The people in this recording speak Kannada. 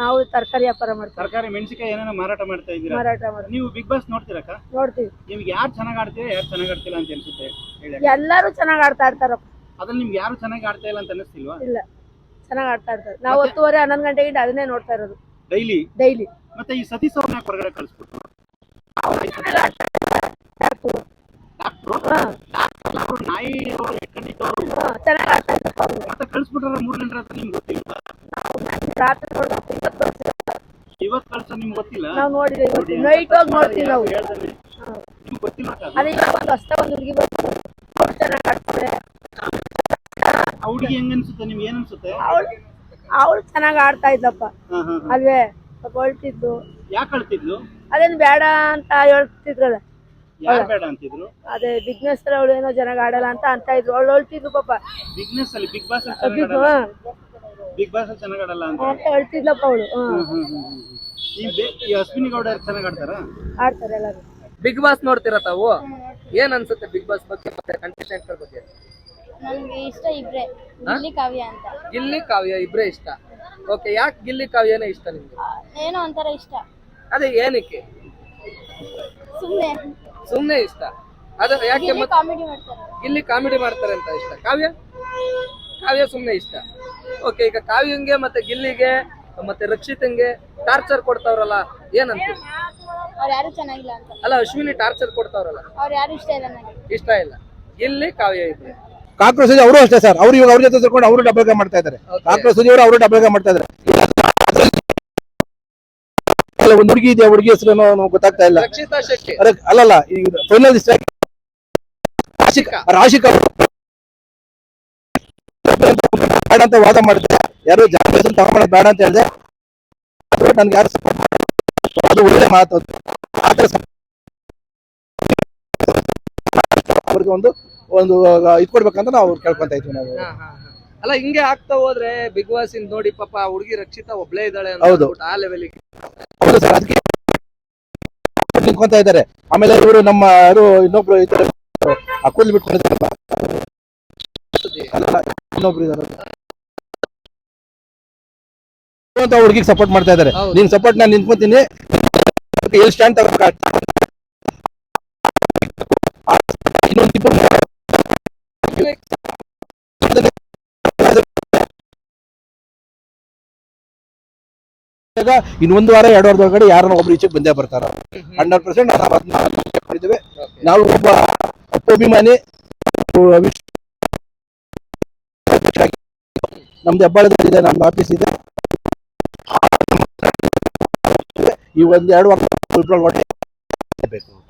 ನಾವು ತರಕಾರಿ ವ್ಯಾಪಾರ ಮಾಡ್ತೀವಿ. ತರಕಾರಿ ಮೆಣಸಿನಕಾಯಿ ಏನೇನೋ ಮಾರಾಟ ಮಾಡ್ತಾ ಇದ್ದೀರಾ? ಮಾರಾಟ ಮಾಡ್ತೀವಿ. ನೀವು ಬಿಗ್ ಬಾಸ್ ನೋಡ್ತೀರಕ್ಕ? ನೋಡ್ತೀವಿ. ನಿಮ್ಗೆ ಯಾರು ಚೆನ್ನಾಗಿ ಆಡ್ತೀರಾ ಯಾರು ಚೆನ್ನಾಗಿ ಆಡ್ತಿಲ್ಲ ಅಂತ ಅನ್ಸುತ್ತೆ? ಹೇಳಿ. ಎಲ್ಲರೂ ಚೆನ್ನಾಗಿ ಆಡ್ತಾ ಇರ್ತಾರಪ್ಪ. ಅದ್ರಲ್ಲಿ ನಿಮ್ಗೆ ಯಾರು ಚೆನ್ನಾಗಿ ಆಡ್ತಾ ಇಲ್ಲ ಅಂತ ಅನಿಸ್ತಿಲ್ವಾ ಇಲ್ಲ. ಚೆನ್ನಾಗಿ ಆಡ್ತಾ ಇರ್ತಾರೆ. ನಾವು ಹತ್ತುವರೆ ಹನ್ನೊಂದು ಗಂಟೆಗೆ ಅದನ್ನೇ ನೋಡ್ತಾ ಇರೋದು. ಡೈಲಿ ಡೈಲಿ ಮತ್ತೆ ಈ ಸತೀಶ್ ಅವ್ರನ್ನ ಹೊರಗಡೆ ಕಳಿಸ್ಬಿಟ್ಟು ನಾಯಿ ಅವ್ರು. ಎಟ್ಕೊಂಡಿದ್ದವ್ರು ಚೆನ್ನಾಗ್ ಆಡ್ತಾ ಇರ್ತಾರೆ ಅವ್ರು. ಮತ್ತೆ ಕಳಿಸ್ಬಿಟ್ರೆ ಮೂರ್ ಗಂಟೆ ಅಂತ ನಿಮ್ಗೆ ಗೊತ್ತಿಲ್ಲ ರಾತ್ರಿ ನೋಡ್ಬೇಕು ಇವತ್ತು ಬರ್ತೀವಿ. ಇವತ್ತು ಕಳ್ಸ ನಿಮ್ಗೆ ಗೊತ್ತಿಲ್ಲ? ನಾವು ನೋಡಿದ್ವಿ ಇವತ್ತು. ನೈಟ್ ಹೋಗಿ ನೋಡ್ತೀವಿ ನಾವು. ಹೇಳ್ತಾನೆ ಹಾ. ನಿಮ್ಗೆ ಗೊತ್ತಿಲ್ಲ ಅದೇ? ಇವಾಗ ಒಂದು ಹೊಸ ಒಂದು ಹುಡುಗಿ ಬಂದು ಅವ್ರು ಚೆನ್ನಾಗ್ ಆಡ್ತಾರೆ ಆ ಹುಡುಗಿ ಹೆಂಗ್ ಅನ್ಸುತ್ತೆ? ನಿಮ್ಗೆ ಏನ್ ಅನ್ಸುತ್ತೆ? ಅವಳು ಅವಳು ಚೆನ್ನಾಗ್ ಆಡ್ತಾ ಇದ್ಲಪ್ಪ ಅಲ್ವೇ? ಸ್ವಲ್ಪ ಯಾಕೆ ಅದೇನು ಬೇಡ ಅಂತ ಹೇಳ್ತಿದ್ರು ಯಾರು ಬೇಡ ಅಂತಿದ್ರು? ಅದೇ ಬಿಗ್ನೆಸ್ ಅವಳು ಏನೋ ಚೆನ್ನಾಗ್ ಆಡಲ್ಲ ಅಂತ ಅಂತ ಇದ್ರು. ಅವಳು ಹೊಳ್ತಿದ್ಲು ಪಾಪ. ಅಲ್ಲಿ ಬಿಗ್ ಬಾಸ್ ಅಲ್ಲಿ ಚೆನ್ನಾಗಿ ಆಡಲ್ಲ? ಹಾ. ಬಿಗ್ ಬಾಸ್ ಅಲ್ಲಿ ಚೆನ್ನಾಗಿ ಆಡಲ್ಲ ಅಂತ ಹೇಳ್ತಿದ್ಲಪ್ಪ ಅವಳು. ಈ ಬೆ- ಈ ಅಶ್ವಿನಿ ಗೌಡ ಚೆನ್ನಾಗಿ ಆಡ್ತಾರ ಆಡ್ತಾರೆ ಎಲ್ಲರೂ. ಬಿಗ್ ಬಾಸ್ ನೋಡ್ತೀರಾ ತಾವು? ಏನ್ ಅನ್ಸುತ್ತೆ ಬಿಗ್ ಬಾಸ್ ಬಗ್ಗೆ ಮತ್ತೆ ಕಂಟೆಸ್ಟೆಂಟ್ ಬಗ್ಗೆ? ನನ್ಗೆ ಇಷ್ಟ ಇಬ್ರೆ. ಗಿಲ್ಲಿ ಕಾವ್ಯ ಅಂತ. ಗಿಲ್ಲಿ ಕಾವ್ಯ ಇಬ್ರೇ ಇಷ್ಟ? ಓಕೆ ಯಾಕೆ ಗಿಲ್ಲಿ ಕಾವ್ಯನೇ ಇಷ್ಟ ನಿಮ್ಗೆ? ಏನೋ ಒಂಥರ ಇಷ್ಟ. ಅದೇ ಏನಕ್ಕೆ? ಸುಮ್ನೆ. ಸುಮ್ನೆ ಇಷ್ಟ? ಅದು ಯಾಕೆ ಮತ್ತೆ ಕಾಮಿಡಿ ಮಾಡ್ತಾರೆ. ಗಿಲ್ಲಿ ಕಾಮಿಡಿ ಮಾಡ್ತಾರೆ ಅಂತ ಇಷ್ಟ? ಕಾವ್ಯ? ಕಾವ್ಯ ಸುಮ್ನೆ ಇಷ್ಟ? ಓಕೆ ಈಗ ಕಾವ್ಯಂಗೆ ಮತ್ತೆ ಗಿಲ್ಲಿಗೆ ಮತ್ತೆ ರಕ್ಷಿತಂಗೆ ಟಾರ್ಚರ್ ಕೊಡ್ತಾವ್ರಲ್ಲ ಏನಂತ? ಅವ್ರು ಯಾರು ಚೆನ್ನಾಗಿಲ್ಲ ಅಂತ. ಅಲ್ಲ ಅಶ್ವಿನಿ ಟಾರ್ಚರ್ ಕೊಡ್ತಾವ್ರಲ್ಲ. ಅವ್ರು ಯಾರು ಇಷ್ಟ ಇಲ್ಲ ನನಗೆ ಇಷ್ಟ ಇಲ್ಲ. ಗಿಲ್ಲಿ ಕಾವ್ಯ ಇದ್ರೆ ಕಾಕ್ರೋಚ್ ಅವರು ಅಷ್ಟೇ ಸರ್. ಅವ್ರು ಇವಾಗ ಅವ್ರ ಜೊತೆ ಸೇರ್ಕೊಂಡು ಅವರು ಡಬಲ್ ಗೇಮ್ ಮಾಡ್ತಾ ಇದ್ದಾರೆ. ಕಾಕ್ರೋಸ್ ಕಾಕ್ರೋಚ್ ಅವರು ಅವರು ಡಬಲ್ ಗೇಮ್ ಮಾಡ್ತಾ ಇದ್ದಾರೆ. ಅಲ್ಲ, ಒಂದು ಹುಡುಗಿ ಇದೆಯಾ ಹುಡುಗಿ ಹೆಸರು ಗೊತ್ತಾಗ್ತಾ ಇಲ್ಲ. ರಕ್ಷಿತಾ ಶೆಟ್ಟಿ. ಅರೆ, ಅಲ್ಲಲ್ಲ ಈಗ ಫೈನಲ್ ರಾಶಿಕಾ. ರಾಶಿಕಾ. ಅಂತ ವಾದ ಮಾಡ್ತಾರೆ ಯಾರು ಜಾಗ ತಗೊಂಡ್ ಬೇಡ ಅಂತ ಹೇಳಿದೆ ನನ್ಗೆ ಯಾರು ಸಪೋರ್ಟ್. ಅದು ಒಳ್ಳೆ ಮಾತು ಅದು. ಆ ಥರ support ಅವ್ರಿಗೆ ಒಂದು ಒಂದು ಇದು ಕೊಡ್ಬೇಕಂತ ನಾವು ಕೇಳ್ಕೊಂತ ಇದ್ವಿ ನಾವು. ಅಲ್ಲ ಹಿಂಗೆ ಆಗ್ತಾ ಹೋದ್ರೆ ಬಿಗ್ ಬಾಸ್ ಇಂದ ನೋಡಿ ಪಾಪ ಹುಡುಗಿ ರಕ್ಷಿತಾ ಒಬ್ಳೇ ಇದ್ದಾಳೆ ಹೌದು. ಆ ಲೆವೆಲ್ ಹೌದು ಸರ್ ಅದಕ್ಕೆ ನಿಂತ್ಕೊಂತ ಇದ್ದಾರೆ ಆಮೇಲೆ ಇವರು ನಮ್ಮ ಯಾರು ಇನ್ನೊಬ್ರು ಇದ್ದಾರೆ ಅಕ್ಕೂಲ್ ಬಿಟ್ಕೊಂಡಿದ್ದಾರಲ್ಲ ಅಲ್ಲ, ಇನ್ನೊಬ್ರು ಇದ್ದಾರೆ ಅಂತ ಹುಡುಗಿಗೆ ಸಪೋರ್ಟ್ ಮಾಡ್ತಾ ಇದ್ದಾರೆ. ನಿನ್ ಸಪೋರ್ಟ್ ನಾನು ನಿಂತ್ಕೊಂತೀನಿ. ಎಲ್ಲಿ ಸ್ಟ್ಯಾಂಡ್ ತಗೋಬೇಕು ಇನ್ನೊಂದು ವಾರ ಎರಡು ವಾರದೊಳಗಡೆ ಯಾರನ್ನ ಒಬ್ರು ಈಚೆಗೆ ಬಂದೇ ಬರ್ತಾರ. ಹಂಡ್ರೆಡ್ ಪರ್ಸೆಂಟ್ ಮಾಡಿದ್ದೇವೆ ನಾವು ಒಬ್ಬ ಅಭಿಮಾನಿ ನಮ್ದು ಹೆಬ್ಬಾಳದಲ್ಲಿ ಇದೆ ನಮ್ದು ಆಫೀಸ್ ಇದೆ. ಈ ಒಂದ್ ಎರಡು ವಾರ ಬೇಕು